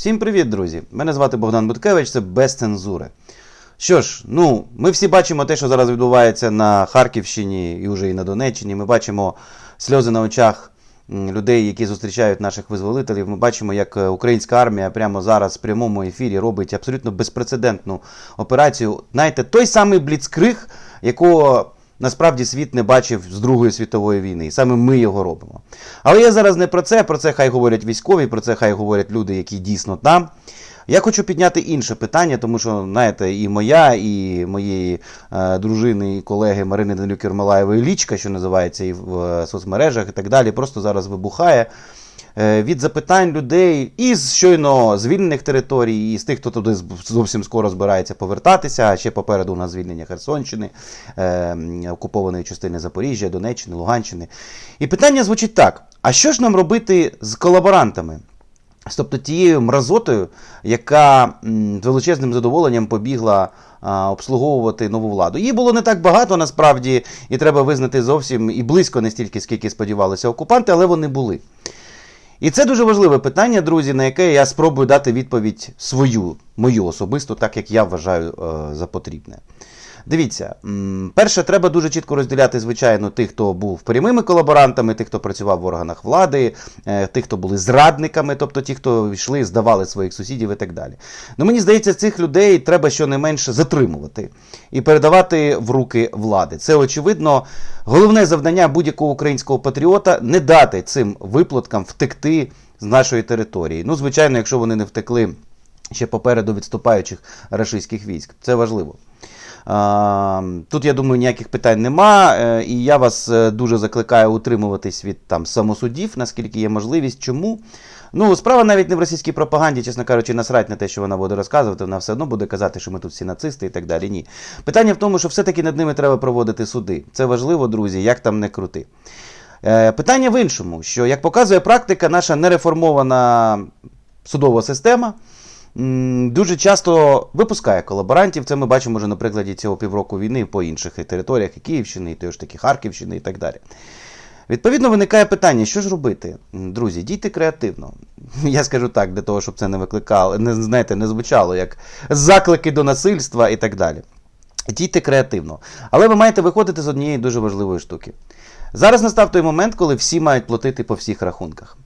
Всім привіт, друзі! Мене звати Богдан Буткевич, це без цензури. Що ж, ну, ми всі бачимо те, що зараз відбувається на Харківщині і вже і на Донеччині. Ми бачимо сльози на очах людей, які зустрічають наших визволителів. Ми бачимо, як е, українська армія прямо зараз в прямому ефірі робить абсолютно безпрецедентну операцію. Знаєте, той самий бліцкриг, якого насправді світ не бачив з Другої світової війни, і саме ми його робимо. Але я зараз не про це, про це хай говорять військові, про це хай говорять люди, які дійсно там. Я хочу підняти інше питання, тому що, знаєте, і моя, і моєї е, дружини, і колеги Марини Данилюк Ермолаєвої лічка, що називається і в е, соцмережах і так далі, просто зараз вибухає. Е, Від запитань людей із щойно звільнених територій, і з тих, хто туди зовсім скоро збирається повертатися, а ще попереду у нас звільнення Херсонщини, е, окупованої частини Запоріжжя, Донеччини, Луганщини. І питання звучить так: а що ж нам робити з колаборантами? Тобто тією мразотою, яка з величезним задоволенням побігла а, обслуговувати нову владу. Її було не так багато насправді, і треба визнати зовсім і близько не стільки, скільки сподівалися окупанти, але вони були. І це дуже важливе питання, друзі, на яке я спробую дати відповідь свою, мою особисту, так як я вважаю е, за потрібне. Дивіться, перше, треба дуже чітко розділяти, звичайно, тих, хто був прямими колаборантами, тих, хто працював в органах влади, е, тих, хто були зрадниками, тобто ті, хто йшли, здавали своїх сусідів і так далі. Ну мені здається, цих людей треба щонайменше затримувати і передавати в руки влади. Це очевидно головне завдання будь-якого українського патріота не дати цим виплаткам втекти з нашої території. Ну, звичайно, якщо вони не втекли ще попереду відступаючих рашистських військ. Це важливо. Тут, я думаю, ніяких питань нема, е, і я вас е, дуже закликаю утримуватись від там самосудів, наскільки є можливість. Чому? Ну, справа навіть не в російській пропаганді, чесно кажучи, насрать на те, що вона буде розказувати, вона все одно буде казати, що ми тут всі нацисти і так далі. Ні. Питання в тому, що все-таки над ними треба проводити суди. Це важливо, друзі, як там не крути. Е, Питання в іншому, що, як показує практика, наша нереформована судова система дуже часто випускає колаборантів. Це ми бачимо вже на прикладі цього півроку війни по інших і територіях і Київщини, і тої таки Харківщини і так далі. Відповідно, виникає питання, що ж робити? Друзі, дійте креативно. Я скажу так, для того, щоб це не викликало, не, знаєте, не звучало як заклики до насильства і так далі. Дійте креативно. Але ви маєте виходити з однієї дуже важливої штуки. Зараз настав той момент, коли всі мають платити по всіх рахунках.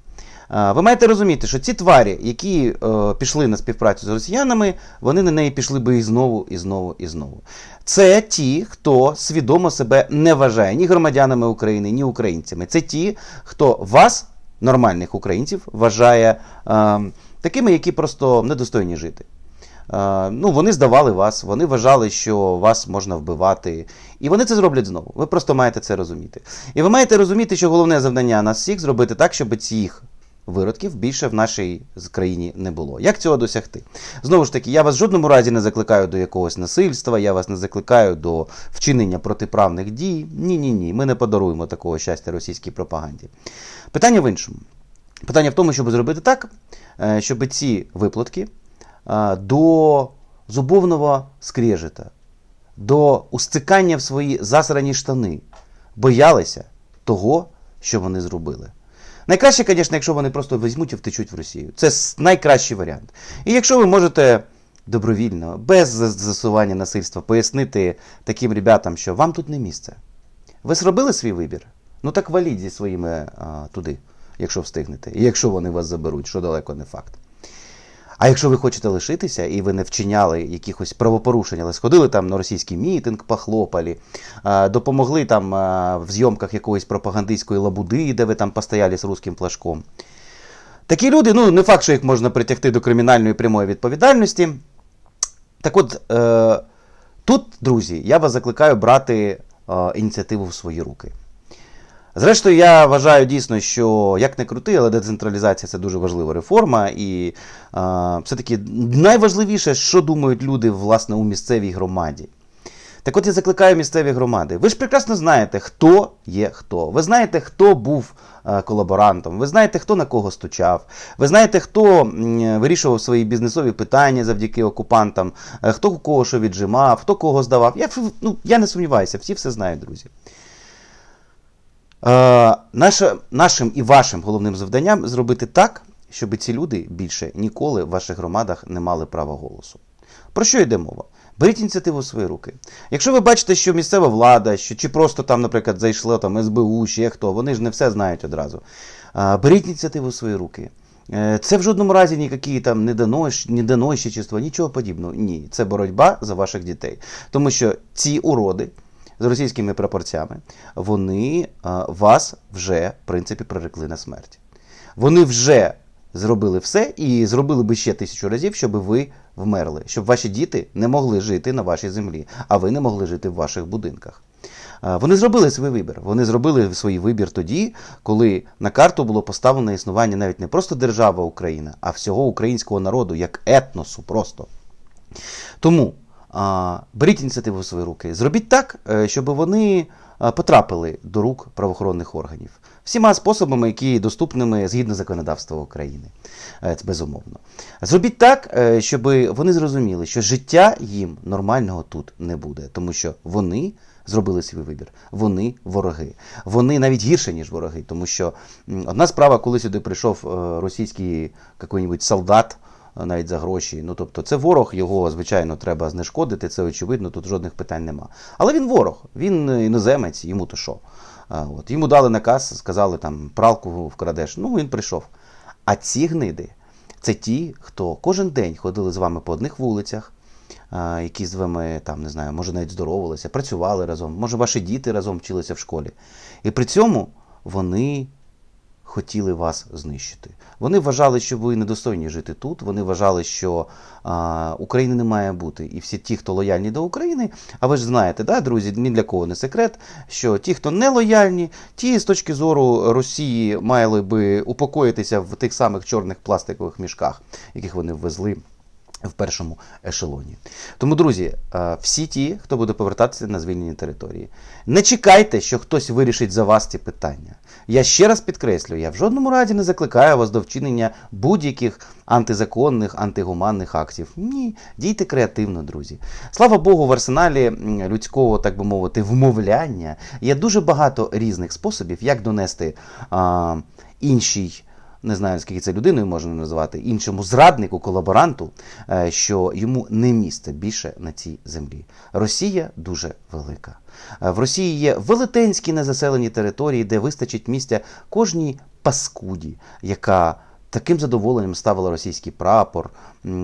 А, Ви маєте розуміти, що ці тварі, які е, пішли на співпрацю з росіянами, вони на неї пішли би і знову, і знову, і знову. Це ті, хто свідомо себе не вважає ні громадянами України, ні українцями. Це ті, хто вас, нормальних українців, вважає е, такими, які просто недостойні жити. Е, ну, вони здавали вас, вони вважали, що вас можна вбивати. І вони це зроблять знову. Ви просто маєте це розуміти. І ви маєте розуміти, що головне завдання нас всіх зробити так, щоб цих виродків більше в нашій країні не було. Як цього досягти? Знову ж таки, я вас в жодному разі не закликаю до якогось насильства, я вас не закликаю до вчинення протиправних дій. Ні, ні, ні. Ми не подаруємо такого щастя російській пропаганді. Питання в іншому. Питання в тому, щоб зробити так, е, щоб ці виплатки е, до зубовного скрежета, до устикання в свої засрані штани боялися того, що вони зробили. Найкраще, звісно, якщо вони просто візьмуть і втечуть в Росію. Це найкращий варіант. І якщо ви можете добровільно, без застосування насильства, пояснити таким ребятам, що вам тут не місце. Ви зробили свій вибір? Ну так валіть зі своїми а, туди, якщо встигнете. І якщо вони вас заберуть, що далеко не факт. А якщо ви хочете лишитися і ви не вчиняли якихось правопорушень, але сходили там на російський мітинг, похлопали, допомогли там в зйомках якоїсь пропагандистської лабуди, де ви там постояли з русським флажком. Такі люди, ну не факт, що їх можна притягти до кримінальної прямої відповідальності. Так от, е, тут, друзі, я вас закликаю брати е, ініціативу в свої руки. Зрештою, я вважаю дійсно, що як не крути, але децентралізація це дуже важлива реформа. І е, все-таки найважливіше, що думають люди власне у місцевій громаді. Так от я закликаю місцеві громади. Ви ж прекрасно знаєте, хто є хто. Ви знаєте, хто був колаборантом, ви знаєте, хто на кого стучав, ви знаєте, хто вирішував свої бізнесові питання завдяки окупантам, е, хто у кого що віджимав, хто кого здавав. Я, ну, я не сумніваюся, всі все знають, друзі. Е, наше, нашим і вашим головним завданням зробити так, щоб ці люди більше ніколи в ваших громадах не мали права голосу. Про що йде мова? Беріть ініціативу в свої руки. Якщо ви бачите, що місцева влада, що чи просто там, наприклад, зайшло там СБУ, ще хто, вони ж не все знають одразу. Беріть ініціативу в свої руки. Е, Це в жодному разі ніякі там недоносчичества, нічого подібного. Ні, це боротьба за ваших дітей. Тому що ці уроди з російськими прапорцями, вони вас вже, в принципі, прирекли на смерть. Вони вже зробили все і зробили би ще тисячу разів, щоб ви вмерли, щоб ваші діти не могли жити на вашій землі, а ви не могли жити в ваших будинках. Вони зробили свій вибір. Вони зробили свій вибір тоді, коли на карту було поставлено існування навіть не просто держава Україна, а всього українського народу як етносу просто. Тому беріть ініціативу в свої руки. Зробіть так, е, щоб вони потрапили до рук правоохоронних органів всіма способами, які доступними згідно законодавства України. Е, Це безумовно. Зробіть так, е, щоб вони зрозуміли, що життя їм нормального тут не буде, тому що вони. Зробили свій вибір. Вони вороги. Вони навіть гірше, ніж вороги. Тому що одна справа, коли сюди прийшов е, російський який-небудь солдат, е, навіть за гроші. Ну тобто, це ворог, його звичайно треба знешкодити, це очевидно, тут жодних питань нема. Але він ворог, він іноземець, йому то що. От. Йому дали наказ, сказали там пралку вкрадеш. Ну він прийшов. А ці гниди це ті, хто кожен день ходили з вами по одних вулицях. Які з вами там не знаю, може навіть здоровалися, працювали разом, може ваші діти разом вчилися в школі. І при цьому вони хотіли вас знищити. Вони вважали, що ви недостойні жити тут. Вони вважали, що а, України не має бути. І всі ті, хто лояльні до України, а ви ж знаєте, да, друзі, ні для кого не секрет, що ті, хто не лояльні, ті з точки зору Росії мали би упокоїтися в тих самих чорних пластикових мішках, яких вони ввезли. В першому ешелоні. Тому, друзі, е, всі ті, хто буде повертатися на звільнені території, не чекайте, що хтось вирішить за вас ці питання. Я ще раз підкреслюю, я в жодному разі не закликаю вас до вчинення будь-яких антизаконних, антигуманних актів. Ні, дійте креативно, друзі. Слава Богу, в арсеналі людського, так би мовити, вмовляння є дуже багато різних способів, як донести а, іншій не знаю, скільки це людиною можна назвати, іншому зраднику, колаборанту, е, що йому не місце більше на цій землі. Росія дуже велика. Е, В Росії є велетенські незаселені території, де вистачить місця кожній паскуді, яка таким задоволенням ставила російський прапор,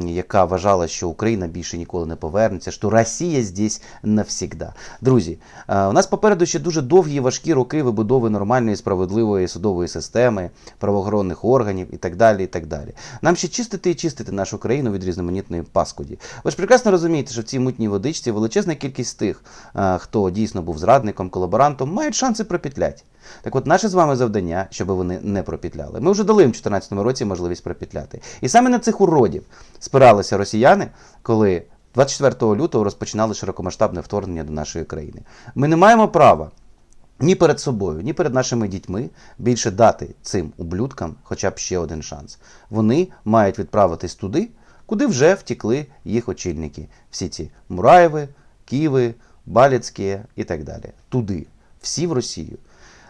яка вважала, що Україна більше ніколи не повернеться, що Росія здесь навсігда. Друзі, е, у нас попереду ще дуже довгі і важкі роки вибудови нормальної справедливої судової системи, правоохоронних органів і так далі. і так далі. Нам ще чистити і чистити нашу країну від різноманітної паскуді. Ви ж прекрасно розумієте, що в цій мутній водичці величезна кількість тих, е, хто дійсно був зрадником, колаборантом, мають шанси пропітлять. Так от наше з вами завдання, щоб вони не пропітляли. Ми вже дали їм в 2014 році можливість пропітляти. І саме на цих уродів спиралися росіяни, коли 24 лютого розпочинали широкомасштабне вторгнення до нашої країни. Ми не маємо права ні перед собою, ні перед нашими дітьми більше дати цим ублюдкам хоча б ще один шанс. Вони мають відправитись туди, куди вже втікли їх очільники. Всі ці Мураєви, Києви, Баліцькі і так далі. Туди, всі в Росію.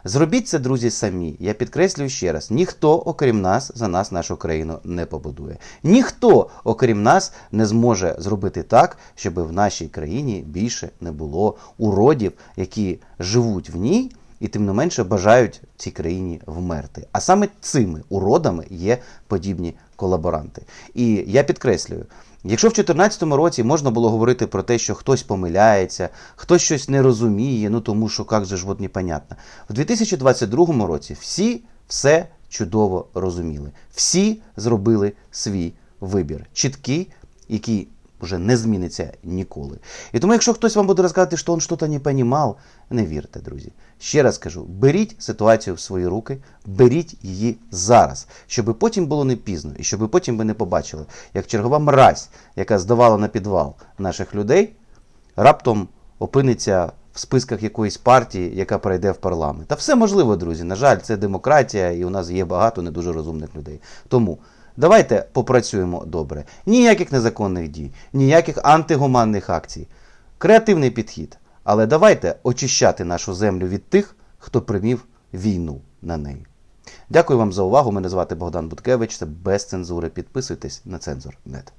Зробіть це, друзі, самі. Я підкреслюю ще раз: ніхто, окрім нас, за нас нашу країну не побудує. Ніхто, окрім нас, не зможе зробити так, щоб в нашій країні більше не було уродів, які живуть в ній. І тим не менше бажають цій країні вмерти. А саме цими уродами є подібні колаборанти. І я підкреслюю, якщо в 2014 році можна було говорити про те, що хтось помиляється, хтось щось не розуміє, ну тому що як же ж от непонятно. В 2022 році всі все чудово розуміли. Всі зробили свій вибір. Чіткий, який вже не зміниться ніколи. І тому, якщо хтось вам буде розказувати, що він щось не розумів, не вірте, друзі. Ще раз кажу: беріть ситуацію в свої руки, беріть її зараз, щоб потім було не пізно, і щоб потім ви не побачили, як чергова мразь, яка здавала на підвал наших людей, раптом опиниться в списках якоїсь партії, яка пройде в парламент. Та все можливо, друзі. На жаль, це демократія, і у нас є багато не дуже розумних людей. Тому. Давайте попрацюємо добре. Ніяких незаконних дій, ніяких антигуманних акцій. Креативний підхід. Але давайте очищати нашу землю від тих, хто примів війну на неї. Дякую вам за увагу. Мене звати Богдан Буткевич. Це без цензури. Підписуйтесь на цензор.нет.